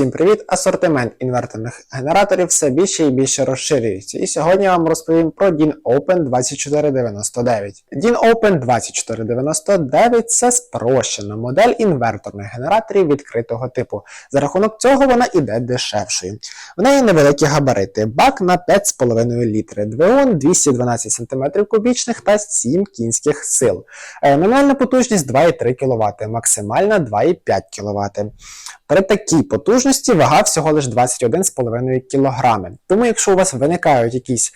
Всім привіт! Асортимент інверторних генераторів все більше і більше розширюється. І сьогодні я вам розповім про DIN Open 2499. DIN Open 2499 це спрощена модель інверторних генераторів відкритого типу. За рахунок цього вона іде дешевшою. В неї невеликі габарити, бак на 5,5 літри, двигун 212 см кубічних та 7 кінських сил. Е, Номінальна потужність 2,3 кВт, максимальна 2,5 кВт. При такій потужності вага всього лише 21,5 кг. Тому, якщо у вас виникають якісь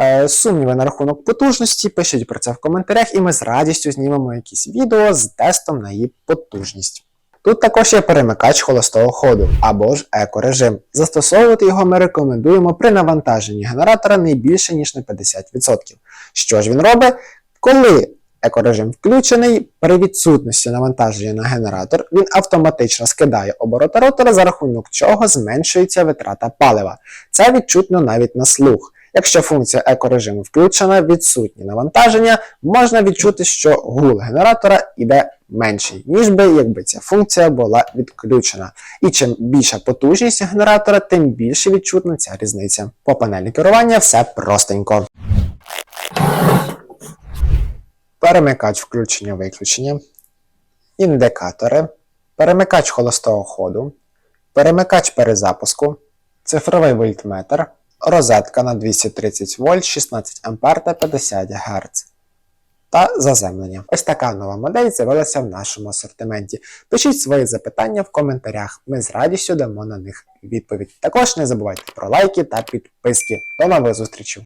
е, сумніви на рахунок потужності, пишіть про це в коментарях, і ми з радістю знімемо якісь відео з тестом на її потужність. Тут також є перемикач холостого ходу або ж екорежим. Застосовувати його ми рекомендуємо при навантаженні генератора не більше ніж на 50%. Що ж він робить? Коли екорежим включений, при відсутності навантаження на генератор, він автоматично скидає обороти ротора, за рахунок чого зменшується витрата палива. Це відчутно навіть на слух. Якщо функція екорежиму включена, відсутнє навантаження, можна відчути, що гул генератора іде менший, ніж би якби ця функція була відключена. І чим більша потужність генератора, тим більше відчутна ця різниця. По панелі керування все простенько. Перемикач включення-виключення, індикатори, перемикач холостого ходу, перемикач перезапуску, цифровий вольтметр, розетка на 230 вольт, 16 А та 50 Гц. Та заземлення. Ось така нова модель з'явилася в нашому асортименті. Пишіть свої запитання в коментарях, ми з радістю дамо на них відповідь. Також не забувайте про лайки та підписки. До нових зустрічей!